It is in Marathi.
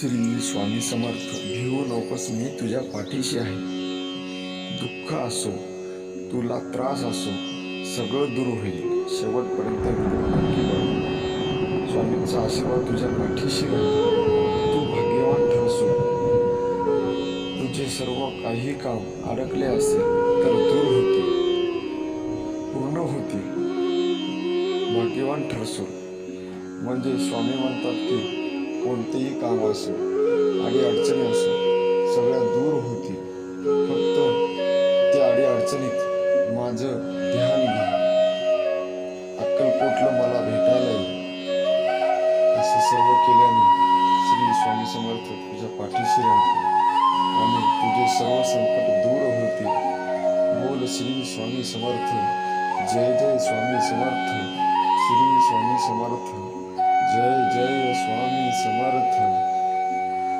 श्री स्वामी समर्थ भिवू नकोस मी तुझ्या पाठीशी आहे. दुःख असो तुला त्रास असो सगळं दूर होईल. शेवटपर्यंत नक्की स्वामींचा आशीर्वाद तुझ्या पाठीशी राहील. तू भाग्यवान ठरसो. तुझे सर्व काही काम अडकले असेल तर दूर होते पूर्ण होते भाग्यवान ठरसो. म्हणजे स्वामी म्हणतात की कोणतेही काम असो आणि अडचणी असो सगळ्या दूर होतील. फक्त त्या आडी अडचणीत माझं ध्यान घ्या. अक्कलकोटला मला भेटायला येईल असं सर्व केल्याने श्री स्वामी समर्थ तुझ्या पाठीशी राहतो आणि तुझे सर्व संकट दूर होतील. बोल श्री स्वामी समर्थ. जय जय स्वामी समर्थ. श्री स्वामी समर्थ. समर्थ